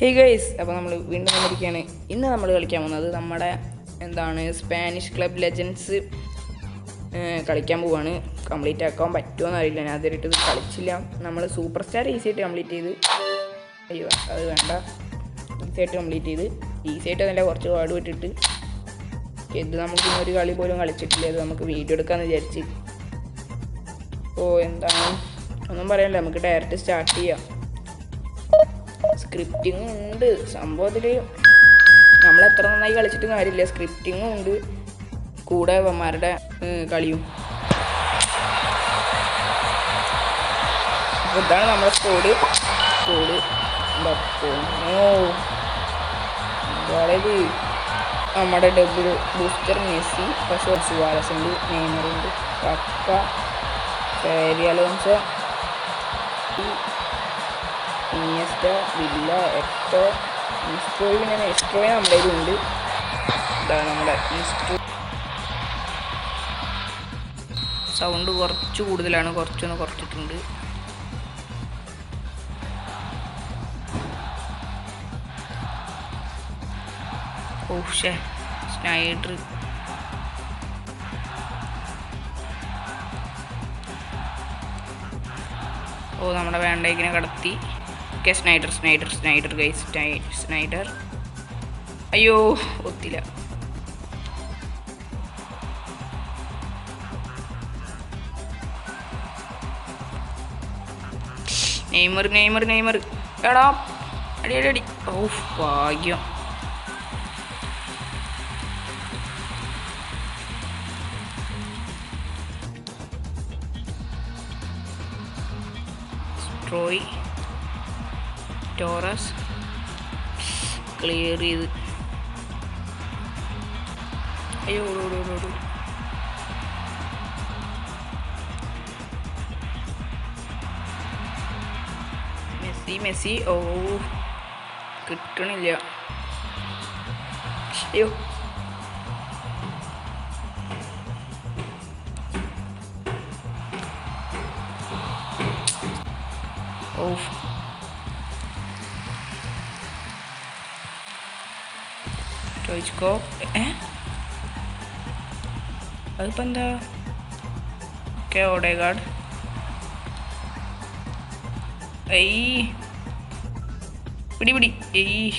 Hey guys അപ്പോൾ നമ്മൾ വീണ്ടും വന്നിരിക്കുകയാണ് ഇന്ന് നമ്മൾ കളിക്കാൻ പോകുന്നത് നമ്മുടെ എന്താണ് സ്പാനിഷ് ക്ലബ് ലെജൻസ് കളിക്കാൻ പോവാണ്. കംപ്ലീറ്റ് ആക്കാൻ പറ്റുമോ അറിയില്ല. ഞാൻ അതിരിട്ട് കളിച്ചില്ല. നമ്മൾ സൂപ്പർ സ്റ്റാർ ഈസി ആയിട്ട് കംപ്ലീറ്റ് ചെയ്ത്. അയ്യോ അത് വേണ്ട. ഈസി ആയിട്ട് കംപ്ലീറ്റ് ചെയ്ത്. ഈസി ആയിട്ട് അതിന്റെ കുറച്ച് പാട് വിട്ടിട്ട്. ഇത് നമുക്ക് ഒരു കളി പോലും കളിച്ചിട്ടില്ല. അത് നമുക്ക് വീഡിയോ എടുക്കാമെന്ന് വിചാരിച്ച്. ഓ എന്താണ്? ഒന്നും പറയാനില്ല നമുക്ക് ഡയറക്റ്റ് സ്റ്റാർട്ട് ചെയ്യാം. സ്ക്രിപ്റ്റിംഗ് ഉണ്ട് സംഭവത്തിൽ നമ്മൾ എത്ര നന്നായി കളിച്ചിട്ടും കാര്യമില്ല. സ്ക്രിപ്റ്റിങ്ങും ഉണ്ട് കൂടെ അവന്മാരുടെ കളിയും. അപ്പോൾ ഇതാണ് നമ്മുടെ സ്കോഡ് സ്കോഡ് അതായത് നമ്മുടെ ഡബിൾ ബൂസ്റ്റർ മെസ്സി പക്ഷേ ഉണ്ട് നെയ്മറുണ്ട് കക്ക ഫേരിയലോൻസോ ഇനിയസ്റ്റ വില്ല എട്ടോ ഇൻസ്ട്രോയിൽ ഇങ്ങനെ എക്സ്ട്രോയെ നമ്മുടെ കയ്യിലുണ്ട് ഇതാണ് നമ്മുടെ ഇൻസ്ട്രോ സൗണ്ട് കുറച്ച് കൂടുതലാണ് കുറച്ചൊന്ന് കുറച്ചിട്ടുണ്ട്. ഓഷേ സ്നൈഡർ. ഓ നമ്മുടെ വേണ്ടേക്കിനെ കടത്തി. Okay Sneijder Sneijder Sneijder guys Sneijder അയ്യോ ഒത്തില്ല. Neymar Neymar Neymar. എടാ അടി അടി അടി. ഓ ഭാഗ്യം. ട്രോയ് ടോറസ് ക്ലിയർ ചെയ്ത്. അയ്യോ ഓടു ഓടു ഓടു ഓടു. Messi Messi. ഓ കിട്ടണില്ല. അയ്യോ. ഓ ചോദിച്ചോ? ഏ? അതിപ്പോൾ എന്താ ഓക്കെ ഓടേഗാഡ് ഏയ്. പിടി പിടി. ഏയ്.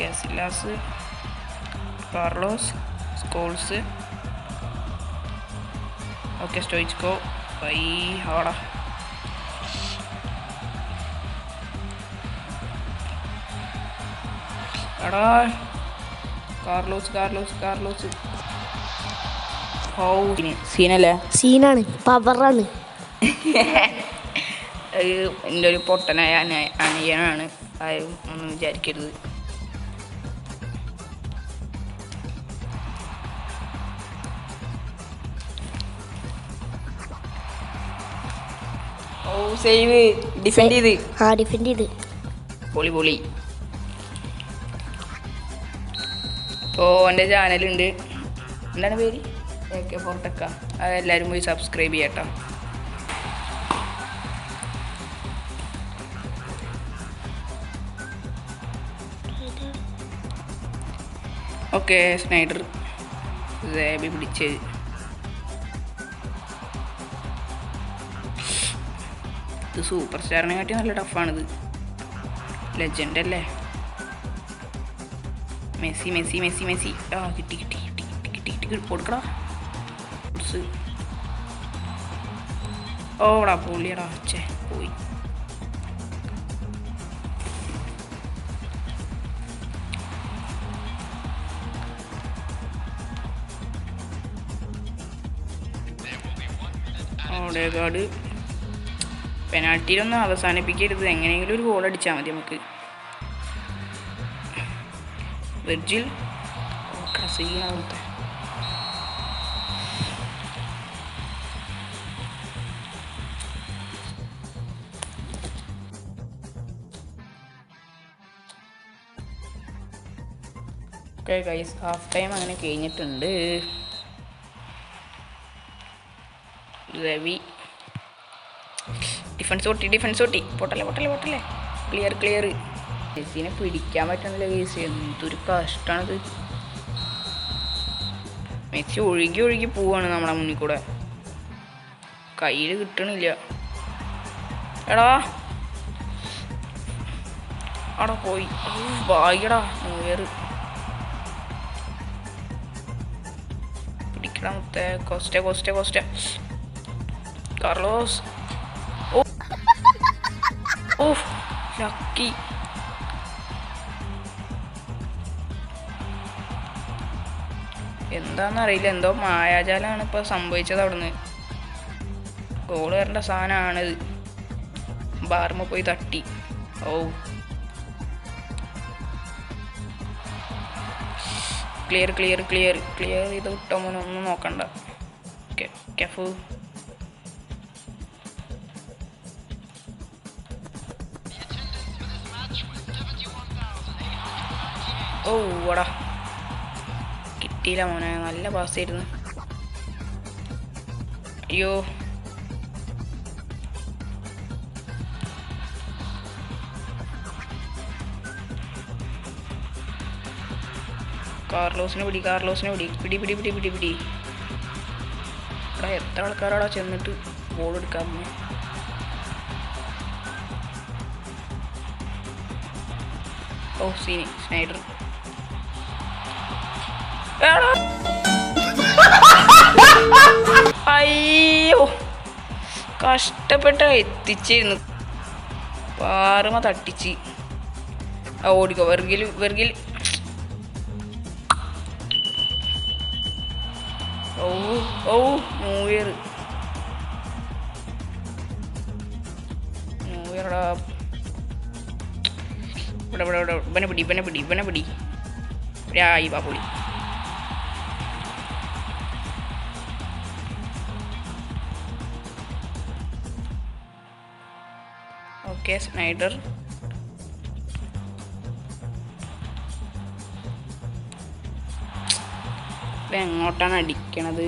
Casillas Carlos Scholes. Okay Stoichkov I ആടാ എടാ. Carlos Carlos Carlos. സീനല്ലേ? സീനാണ് പവറാണ്. എന്റെ ഒരു പൊട്ടനായ അനിയനാണ്. ആരും ഒന്നും വിചാരിക്കരുത്. ഓ സേവ്. ഡിഫെൻഡ് ചെയ്ത്. ആ ഡിഫെൻഡ് ചെയ്ത്. പൊളി പൊളി. എന്റെ ചാനലുണ്ട്. എന്താണ് പേര്? എ കെ ഫോർട്ടക്ക. അതെല്ലാവരും പോയി സബ്സ്ക്രൈബ് ചെയ്യട്ടോ. Okay Snyder. സേബി പിടിച്ച് ഇത് സൂപ്പർ സ്റ്റാറിനെ കാട്ടി നല്ല ടഫാണിത് ലെജൻഡ് അല്ലേ? Messi Messi Messi Messi. ആ കിട്ടി കിട്ടി കിട്ടി കിട്ടി കിട്ടി കിട്ടി. കൊടുക്കടാ. ഓടാ പുള്ളിയടാ ചേ പോയി. പെനാൽറ്റിയിലൊന്നും അവസാനിപ്പിക്കരുത്. എങ്ങനെയെങ്കിലും ഒരു ഗോൾ അടിച്ചാൽ മതി നമുക്ക്. വെർജിൽ സീനാവട്ടെ ഓക്കെ ഗൈസ് ഹാഫ് ടൈം അങ്ങനെ കഴിഞ്ഞിട്ടുണ്ട്. രവി. ഡിഫൻസ് ഓട്ടി ഡിഫൻസ് ഓട്ടി. പൊട്ടല്ലേ പൊട്ടല്ലേ പൊട്ടല്ലേ? ക്ലിയർ ക്ലിയർ മെസ്സിനെ പിടിക്കാൻ പറ്റണില്ല കേസ് എന്തൊരു കഷ്ടമാണത് മെസ്സി ഒഴുകി ഒഴുകി പോവാണ് നമ്മുടെ മുന്നിൽ കൂടെ. കയ്യിൽ കിട്ടണില്ല. എടാ. അവിടെ പോയി. വായിടാ നോയറ് പിടിക്കടാ മുത്തേ. Costa Costa Costa Carlos. ഓ ലക്കി. എന്താണെന്നറിയില്ല എന്തോ മായാജാലാണ് ഇപ്പോൾ സംഭവിച്ചത് അവിടുന്ന്. ഗോൾ വരേണ്ട സാധനമാണിത് ബാർമ പോയി തട്ടി. ഓ ക്ലിയർ ക്ലിയർ ക്ലിയർ ക്ലിയർ ചെയ്ത് വിട്ടോ മോനെ. ഒന്നും നോക്കണ്ട. കെഫു. ഓ വടാ. കിട്ടിയില്ല മോനെ. നല്ല പാസ് ആയിരുന്നു. അയ്യോ. കാർലോസിനെ പിടി കാർലോസിനെ പിടി. പിടി പിടി പിടി പിടി പിടി. എടാ എത്ര ആൾക്കാരാടാ ചെന്നിട്ട് ബോൾ എടുക്കാൻ ഓ സീനി സ്നൈഡർ. എടാ. അയ്യോ. കഷ്ടപ്പെട്ട എത്തിച്ചിരുന്നു. പാറുമ തട്ടിച്ച്. ഓടിക്കോ. വെറുകിൽ വെറുകിൽ. ഓ ഓ ന്യൂ ഇയർ ഇവിടെ ഇവിടെ ഇവിടെ ഇവനെ പിടി ഇവനെ പിടി ഇവനെ പിടി. രായി ഓക്കെ സ്നൈഡർ. എങ്ങോട്ടാണ് അടിക്കണത്?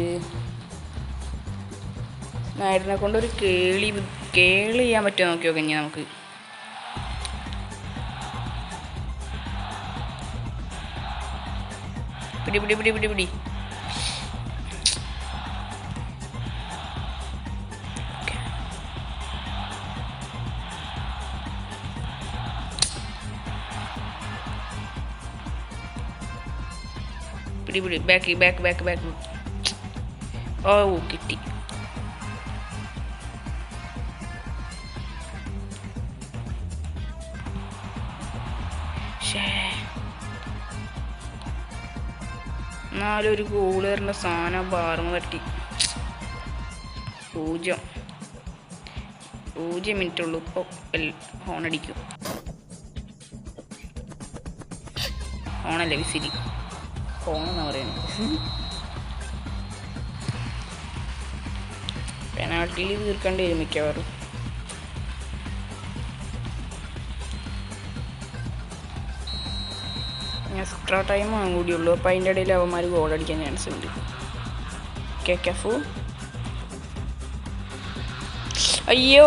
സ്നൈഡറിനെ കൊണ്ട് ഒരു കേളി കേളി ചെയ്യാൻ പറ്റുമോ നോക്കി നോക്കാം നമുക്ക്. പിടി പിടി പിടി പിടി പിടി. പിടി ഇവിടെ ബാക്ക് ബാക്ക് ബാക്ക് ബാക്ക് ഓ കിട്ടി. എന്നാലും ഒരു ഗോൾ വരേണ്ട സാധനം ബാർമ തട്ടി പൂജ്യം. പൂജ്യം മിനിറ്റ് ഉള്ളൂ. ഇപ്പോൾ ഹോൺ അടിക്കും. ഹോണല്ലേ വിസിരി? ഹോണെന്നാ പറയുന്നത് പെനാൾട്ടിയിൽ തീർക്കേണ്ടി വരും മിക്കവാറും. എക്സ്ട്രാ ടൈം കൂടിയുള്ളൂ. അപ്പോൾ അതിന്റെ ഇടയിൽ അവന്മാർ ഗോൾ അടിക്കാൻ ചാൻസ് ഉണ്ട്. കെ കെഫു അയ്യോ.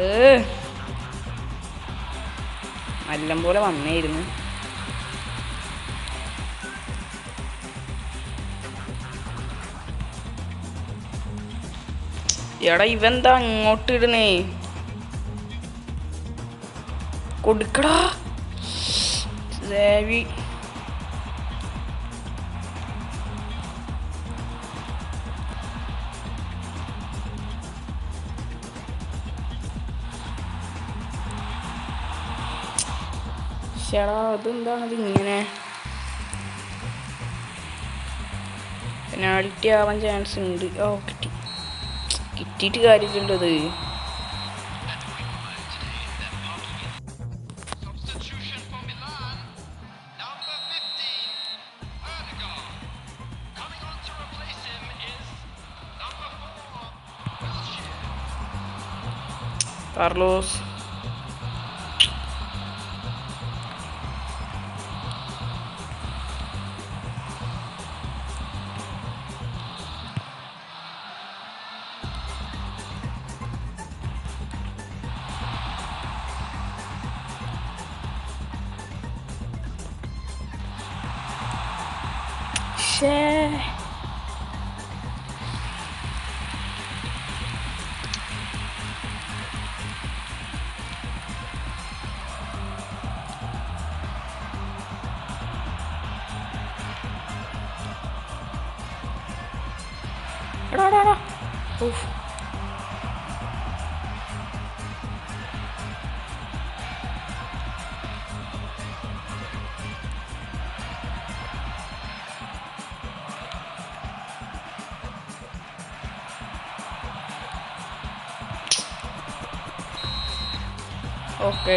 ഏ. നല്ലം പോലെ വന്നേയിരുന്നു. എടാ ഇവന്താ അങ്ങോട്ട് ഇടുന്നേ? കൊടുക്കടാ. ദേവി. ചേടാ അതെന്താണത് ഇങ്ങനെ? പെനാൾട്ടി ആവാൻ ചാൻസ് ഉണ്ട്. ഓ കിട്ടി. കിട്ടിയിട്ട് കാര്യമില്ലത് Substitution for എടാ എടാ എടാ ഉഫ് ഓക്കെ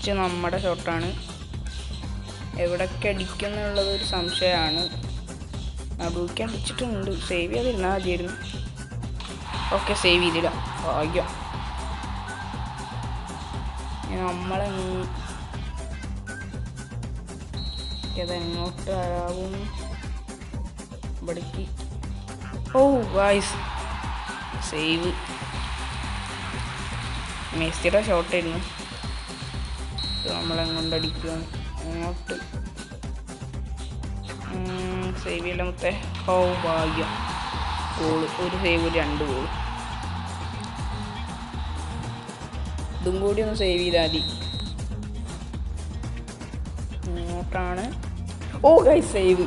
ഫസ്റ്റ് നമ്മുടെ ഷോട്ടാണ്. എവിടൊക്കെ അടിക്കും എന്നുള്ളത് ഒരു സംശയമാണ്. നടുവിക്ക് അടിച്ചിട്ടുണ്ട്. സേവ് ചെയ്തിരുന്നാൽ മതിയായിരുന്നു. ഓക്കെ സേവ് ചെയ്തില്ല ഭാഗ്യം. ഇനി നമ്മളെങ്ങ് ഇതെങ്ങോട്ട് ആവും ഇവിടേക്ക്. ഓ വായ്സ് സേവ്. മേസ്തിയുടെ ഷോട്ടായിരുന്നു. ഇത് കൊണ്ടടിക്കും അങ്ങോട്ട് സേവ് ചെയ്യല മൊത്തേ? ഓ ഭാഗ്യം. ഗോൾ ഒരു സേവ് രണ്ട് ഗോൾ ഇതും കൂടി ഒന്ന് സേവ് ചെയ്താൽ മതി. ഇങ്ങോട്ടാണ്. ഓ ഗൈ സേവ്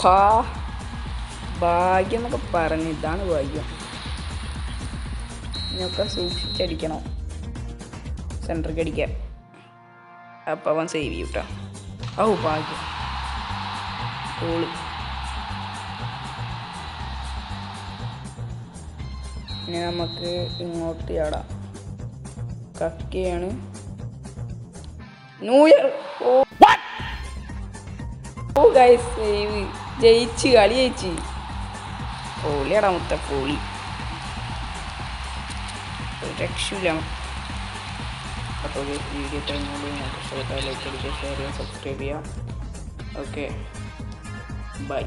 ഹാ. ഭാഗ്യം എന്നൊക്കെ പറഞ്ഞു. ഇതാണ് ഭാഗ്യം. ഇതിനൊക്കെ സൂക്ഷിച്ചടിക്കണം. സെന്ററിക്ക് അടിക്കാൻ. അപ്പം അവൻ സേവ് ചെയ്യും കേട്ടോ ഓ ഭാഗ്യം. ഗോൾ ഇനി നമുക്ക് ഇങ്ങോട്ട് ചാടാം. കക്കയാണ്. ന്യൂ ഇയർ ഓ. ഓ ഗൈസ് സേവ്. ജയിച്ച് കളി ജയിച്ച്. പൊളിയടാ മുത്ത പൊളി. രക്ഷയില്ല അപ്പോൾ വീഡിയോ കഴിഞ്ഞുകൊണ്ട് നിങ്ങൾക്ക് ലൈക്ക് അടിക്കുക ഷെയർ ചെയ്യുക സബ്സ്ക്രൈബ് ചെയ്യുക ഓക്കെ ബൈ